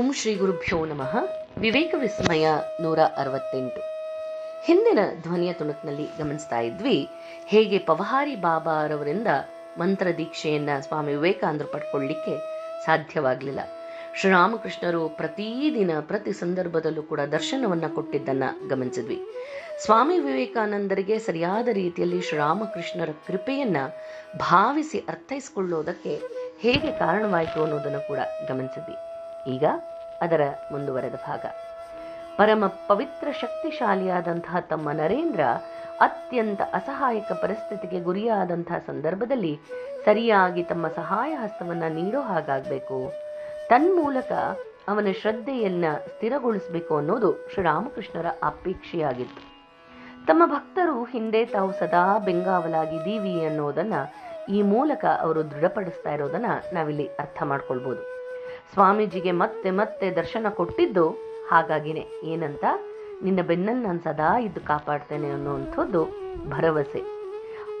ಓಂ ಶ್ರೀ ಗುರುಭ್ಯೋ ನಮಃ. ವಿವೇಕ ವಿಸ್ಮಯ ನೂರ ಅರವತ್ತೆಂಟು. ಹಿಂದಿನ ಧ್ವನಿಯ ತುಣುಕ್ನಲ್ಲಿ ಗಮನಿಸ್ತಾ ಇದ್ವಿ, ಹೇಗೆ ಪವಹಾರಿ ಬಾಬಾರವರಿಂದ ಮಂತ್ರ ದೀಕ್ಷೆಯನ್ನ ಸ್ವಾಮಿ ವಿವೇಕಾನಂದರು ಪಡ್ಕೊಳ್ಳಿಕ್ಕೆ ಸಾಧ್ಯವಾಗಲಿಲ್ಲ. ಶ್ರೀರಾಮಕೃಷ್ಣರು ಪ್ರತಿದಿನ ಪ್ರತಿ ಸಂದರ್ಭದಲ್ಲೂ ಕೂಡ ದರ್ಶನವನ್ನ ಕೊಟ್ಟಿದ್ದನ್ನ ಗಮನಿಸಿದ್ವಿ. ಸ್ವಾಮಿ ವಿವೇಕಾನಂದರಿಗೆ ಸರಿಯಾದ ರೀತಿಯಲ್ಲಿ ಶ್ರೀರಾಮಕೃಷ್ಣರ ಕೃಪೆಯನ್ನ ಭಾವಿಸಿ ಅರ್ಥೈಸಿಕೊಳ್ಳೋದಕ್ಕೆ ಹೇಗೆ ಕಾರಣವಾಯಿತು ಅನ್ನೋದನ್ನು ಕೂಡ ಗಮನಿಸಿದ್ವಿ. ಈಗ ಅದರ ಮುಂದುವರೆದ ಭಾಗ. ಪರಮ ಪವಿತ್ರ ಶಕ್ತಿಶಾಲಿಯಾದಂತಹ ತಮ್ಮ ನರೇಂದ್ರ ಅತ್ಯಂತ ಅಸಹಾಯಕ ಪರಿಸ್ಥಿತಿಗೆ ಗುರಿಯಾದಂತಹ ಸಂದರ್ಭದಲ್ಲಿ ಸರಿಯಾಗಿ ತಮ್ಮ ಸಹಾಯ ಹಸ್ತವನ್ನು ನೀಡೋ ಹಾಗಾಗಬೇಕು. ತನ್ಮೂಲಕ ಅವನ ಶ್ರದ್ಧೆಯನ್ನ ಸ್ಥಿರಗೊಳಿಸಬೇಕು ಅನ್ನೋದು ಶ್ರೀರಾಮಕೃಷ್ಣರ ಅಪೇಕ್ಷೆಯಾಗಿತ್ತು. ತಮ್ಮ ಭಕ್ತರು ಹಿಂದೆ ತಾವು ಸದಾ ಬೆಂಗಾವಲಾಗಿದ್ದೀವಿ ಅನ್ನೋದನ್ನ ಈ ಮೂಲಕ ಅವರು ದೃಢಪಡಿಸ್ತಾ ಇರೋದನ್ನ ನಾವಿಲ್ಲಿ ಅರ್ಥ ಮಾಡ್ಕೊಳ್ಬೋದು. ಸ್ವಾಮೀಜಿಗೆ ಮತ್ತೆ ಮತ್ತೆ ದರ್ಶನ ಕೊಟ್ಟಿದ್ದು ಹಾಗಾಗಿನೇ. ಏನಂತ? ನಿನ್ನ ಬೆನ್ನನ್ನು ನಾನು ಸದಾ ಇದ್ದು ಕಾಪಾಡ್ತೇನೆ ಅನ್ನುವಂಥದ್ದು ಭರವಸೆ.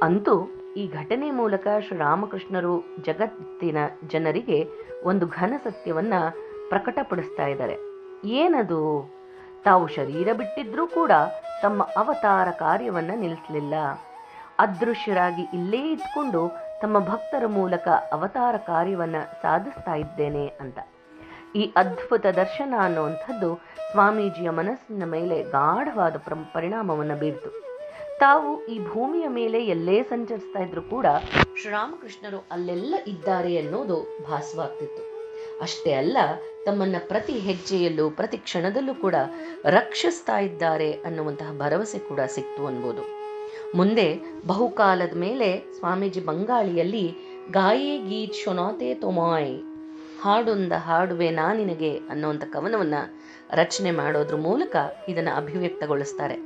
ಅಂತೂ ಈ ಘಟನೆ ಮೂಲಕ ಶ್ರೀರಾಮಕೃಷ್ಣರು ಜಗತ್ತಿನ ಜನರಿಗೆ ಒಂದು ಘನ ಸತ್ಯವನ್ನು ಪ್ರಕಟಪಡಿಸ್ತಾ ಇದ್ದಾರೆ. ಏನದು? ತಾವು ಶರೀರ ಬಿಟ್ಟಿದ್ರೂ ಕೂಡ ತಮ್ಮ ಅವತಾರ ಕಾರ್ಯವನ್ನು ನಿಲ್ಲಿಸಲಿಲ್ಲ. ಅದೃಶ್ಯರಾಗಿ ಇಲ್ಲೇ ಇದ್ಕೊಂಡು ತಮ್ಮ ಭಕ್ತರ ಮೂಲಕ ಅವತಾರ ಕಾರ್ಯವನ್ನ ಸಾಧಿಸ್ತಾ ಇದ್ದೇನೆ ಅಂತ. ಈ ಅದ್ಭುತ ದರ್ಶನ ಅನ್ನುವಂಥದ್ದು ಸ್ವಾಮೀಜಿಯ ಮನಸ್ಸಿನ ಮೇಲೆ ಗಾಢವಾದ ಪ್ರ- ಪರಿಣಾಮವನ್ನು ಬೀರಿತು. ತಾವು ಈ ಭೂಮಿಯ ಮೇಲೆ ಎಲ್ಲೇ ಸಂಚರಿಸ್ತಾ ಇದ್ರು ಕೂಡ ಶ್ರೀರಾಮಕೃಷ್ಣರು ಅಲ್ಲೆಲ್ಲ ಇದ್ದಾರೆ ಅನ್ನೋದು ಭಾಸವಾಗ್ತಿತ್ತು. ಅಷ್ಟೇ ಅಲ್ಲ, ತಮ್ಮನ್ನ ಪ್ರತಿ ಹೆಜ್ಜೆಯಲ್ಲೂ, ಪ್ರತಿ ಕ್ಷಣದಲ್ಲೂ ಕೂಡ ರಕ್ಷಿಸ್ತಾ ಇದ್ದಾರೆ ಅನ್ನುವಂತಹ ಭರವಸೆ ಕೂಡ ಸಿಕ್ತು ಅನ್ಬೋದು. ಮುಂದೆ ಬಹುಕಾಲದ ಮೇಲೆ ಸ್ವಾಮೀಜಿ ಬಂಗಾಳಿಯಲ್ಲಿ, ಗಾಯೇ ಗೀತ್ ಶೊನಾತೆ ತೊಮಾಯ್, ಹಾಡೊಂದ ಹಾಡುವೆ ನಾ ನಿನಗೆ ಅನ್ನೋಂಥ ಕವನವನ್ನ ರಚನೆ ಮಾಡೋದ್ರ ಮೂಲಕ ಇದನ್ನು ಅಭಿವ್ಯಕ್ತಗೊಳಿಸ್ತಾರೆ.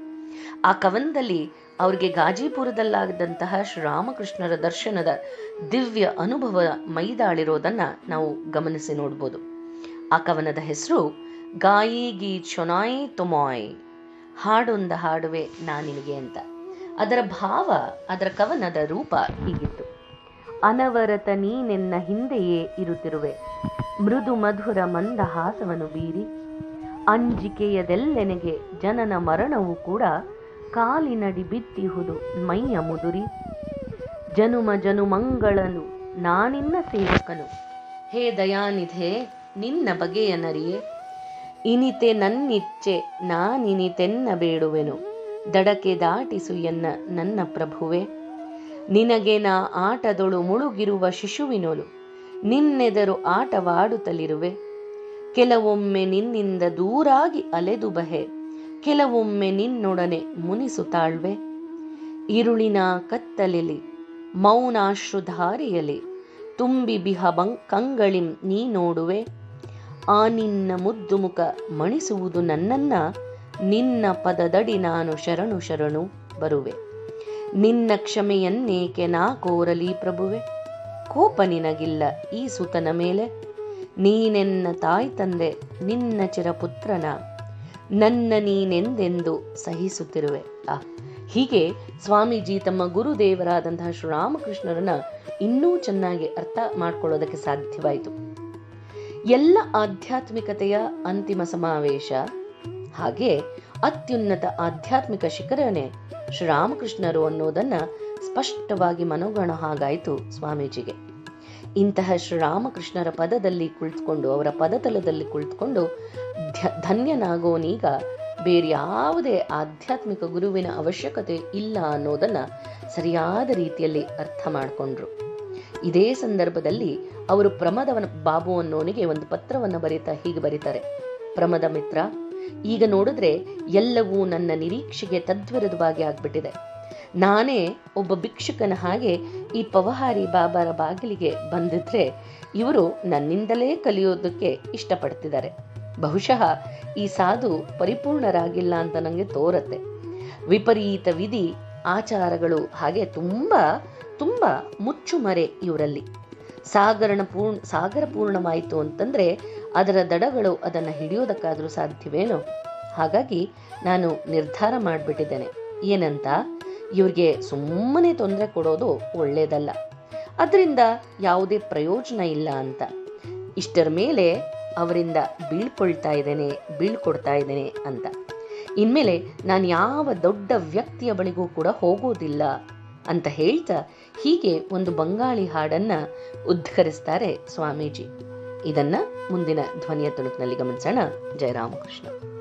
ಆ ಕವನದಲ್ಲಿ ಅವರಿಗೆ ಗಾಜಿಪುರದಲ್ಲಾಗದಂತಹ ಶ್ರೀರಾಮಕೃಷ್ಣರ ದರ್ಶನದ ದಿವ್ಯ ಅನುಭವ ಮೈದಾಳಿರೋದನ್ನ ನಾವು ಗಮನಿಸಿ ನೋಡ್ಬೋದು. ಆ ಕವನದ ಹೆಸರು, ಗಾಯಿ ಗೀತ್ ಶೊನಾಯ್ ತೊಮಾಯ್, ಹಾಡೊಂದ ಹಾಡುವೆ ನಾ ನಿನಗೆ ಅಂತ. ಅದರ ಭಾವ, ಅದರ ಕವನದ ರೂಪ ಹೀಗಿತ್ತು. ಅನವರತ ನೀನೆನ್ನ ಹಿಂದೆಯೇ ಇರುತ್ತಿರುವೆ. ಮೃದು ಮಧುರ ಮಂದಹಾಸವನ್ನು ಬೀರಿ. ಅಂಜಿಕೆಯದೆಲ್ಲೆನೆಗೆ ಜನನ ಮರಣವು ಕೂಡ ಕಾಲಿನಡಿ ಬಿತ್ತಿಹುದು ಮೈಯ ಮುದುರಿ. ಜನುಮ ಜನುಮಂಗಳನು ನಾನಿನ್ನ ಸೇವಕನು. ಹೇ ದಯಾನಿಧೆ, ನಿನ್ನ ಬಗೆಯ ನರಿಯೇ. ಇನಿತೆ ನನ್ನಿಚ್ಛೆ ನಾನಿನಿತೆನ್ನ ಬೇಡುವೆನು ದಡಕೆ ದಾಟಿಸು ಎನ್ನ ನನ್ನ ಪ್ರಭುವೆ. ನಿನಗೆ ನಾ ಆಟದೊಳು ಮುಳುಗಿರುವ ಶಿಶುವಿನೊಳು ನಿನ್ನೆದರು ಆಟವಾಡುತ್ತಲಿರುವೆ. ಕೆಲವೊಮ್ಮೆ ನಿನ್ನಿಂದ ದೂರಾಗಿ ಅಲೆದು ಬಹೆ, ಕೆಲವೊಮ್ಮೆ ನಿನ್ನೊಡನೆ ಮುನಿಸುತ್ತಾಳ್ವೆ ಇರುಳಿನ ಕತ್ತಲೆಲಿ, ಮೌನಾಶ್ರುಧಾರಿಯಲಿ, ತುಂಬಿ ಬಿಹ ಕಂಗಳಿಂ ನೀ ನೋಡುವೆ. ಆ ನಿನ್ನ ಮುದ್ದು ಮುಖ ಮಣಿಸುವುದು ನನ್ನನ್ನ ನಿನ್ನ ಪದದಡಿ ನಾನು ಶರಣು ಶರಣು ಬರುವೆ. ನಿನ್ನ ಕ್ಷಮೆಯನ್ನೇಕೆ ನಾ ಕೋರಲಿ ಪ್ರಭುವೆ? ಕೋಪ ನಿನಗಿಲ್ಲ ಈ ಸುತನ ಮೇಲೆ? ನೀನೆನ್ನ ತಾಯಿ ತಂದೆ, ನಿನ್ನ ಚಿರಪುತ್ರನ, ನನ್ನ ನೀನೆಂದೆಂದು ಸಹಿಸುತ್ತಿರುವೆ. ಆ ಹೀಗೆ ಸ್ವಾಮೀಜಿ ತಮ್ಮ ಗುರುದೇವರಾದಂತಹ ಶ್ರೀರಾಮಕೃಷ್ಣರನ್ನ ಇನ್ನೂ ಚೆನ್ನಾಗಿ ಅರ್ಥ ಮಾಡ್ಕೊಳ್ಳೋದಕ್ಕೆ ಸಾಧ್ಯವಾಯಿತು. ಎಲ್ಲ ಆಧ್ಯಾತ್ಮಿಕತೆಯ ಅಂತಿಮ ಸಮಾವೇಶ ಹಾಗೆ ಅತ್ಯುನ್ನತ ಆಧ್ಯಾತ್ಮಿಕ ಶಿಖರನೇ ಶ್ರೀರಾಮಕೃಷ್ಣರು ಅನ್ನೋದನ್ನ ಸ್ಪಷ್ಟವಾಗಿ ಮನೋಗಣ ಹಾಗಾಯಿತು ಸ್ವಾಮೀಜಿಗೆ. ಇಂತಹ ಶ್ರೀರಾಮಕೃಷ್ಣರ ಪದದಲ್ಲಿ ಕುಳಿತುಕೊಂಡು, ಅವರ ಪದತಲದಲ್ಲಿ ಕುಳಿತುಕೊಂಡು ಧನ್ಯನಾಗೋನೀಗ ಬೇರೆ ಯಾವುದೇ ಆಧ್ಯಾತ್ಮಿಕ ಗುರುವಿನ ಅವಶ್ಯಕತೆ ಇಲ್ಲ ಅನ್ನೋದನ್ನ ಸರಿಯಾದ ರೀತಿಯಲ್ಲಿ ಅರ್ಥ ಮಾಡಿಕೊಂಡ್ರು. ಇದೇ ಸಂದರ್ಭದಲ್ಲಿ ಅವರು ಪ್ರಮದವನ ಬಾಬು ಅನ್ನೋನಿಗೆ ಒಂದು ಪತ್ರವನ್ನು ಬರೀತಾ ಹೀಗೆ ಬರೀತಾರೆ. ಪ್ರಮದ ಮಿತ್ರ ಈಗ ನೋಡಿದ್ರೆ ಎಲ್ಲವೂ ನನ್ನ ನಿರೀಕ್ಷೆಗೆ ತದ್ವಿರುದ್ಧವಾಗಿ ಆಗ್ಬಿಟ್ಟಿದೆ. ನಾನೇ ಒಬ್ಬ ಭಿಕ್ಷುಕನ ಹಾಗೆ ಈ ಪವಹಾರಿ ಬಾಬಾರ ಬಾಗಿಲಿಗೆ ಬಂದಿದ್ರೆ ಇವರು ನನ್ನಿಂದಲೇ ಕಲಿಯೋದಕ್ಕೆ ಇಷ್ಟಪಡ್ತಿದ್ದಾರೆ. ಬಹುಶಃ ಈ ಸಾಧು ಪರಿಪೂರ್ಣರಾಗಿಲ್ಲ ಅಂತ ನನಗೆ ತೋರತ್ತೆ. ವಿಪರೀತ ವಿಧಿ, ಆಚಾರಗಳು, ಹಾಗೆ ತುಂಬ ತುಂಬ ಮುಚ್ಚುಮರೆ ಇವರಲ್ಲಿ. ಸಾಗರಣ ಪೂರ್ಣ, ಸಾಗರ ಪೂರ್ಣವಾಯಿತು ಅಂತಂದ್ರೆ ಅದರ ದಡಗಳು ಅದನ್ನು ಹಿಡಿಯೋದಕ್ಕಾದರೂ ಸಾಧ್ಯವೇನೋ? ಹಾಗಾಗಿ ನಾನು ನಿರ್ಧಾರ ಮಾಡಿಬಿಟ್ಟಿದ್ದೇನೆ. ಏನಂತ? ಇವ್ರಿಗೆ ಸುಮ್ಮನೆ ತೊಂದರೆ ಕೊಡೋದು ಒಳ್ಳೆಯದಲ್ಲ ಅದರಿಂದ ಯಾವುದೇ ಪ್ರಯೋಜನ ಇಲ್ಲ ಅಂತ. ಇಷ್ಟರ ಮೇಲೆ ಅವರಿಂದ ಬೀಳ್ಕೊಳ್ತಾ ಇದ್ದೇನೆ, ಬೀಳ್ಕೊಡ್ತಾ ಇದ್ದೇನೆ ಅಂತ. ಇನ್ಮೇಲೆ ನಾನು ಯಾವ ದೊಡ್ಡ ವ್ಯಕ್ತಿಯ ಬಳಿಗೂ ಕೂಡ ಹೋಗೋದಿಲ್ಲ ಅಂತ ಹೇಳ್ತಾ ಹೀಗೆ ಒಂದು ಬಂಗಾಳಿ ಹಾಡನ್ನ ಉದ್ಧರಿಸ್ತಾರೆ ಸ್ವಾಮೀಜಿ. ಇದನ್ನ ಮುಂದಿನ ಧ್ವನಿಯ ತುಣುಕಿನಲ್ಲಿ ಗಮನಿಸೋಣ. ಜಯರಾಮಕೃಷ್ಣ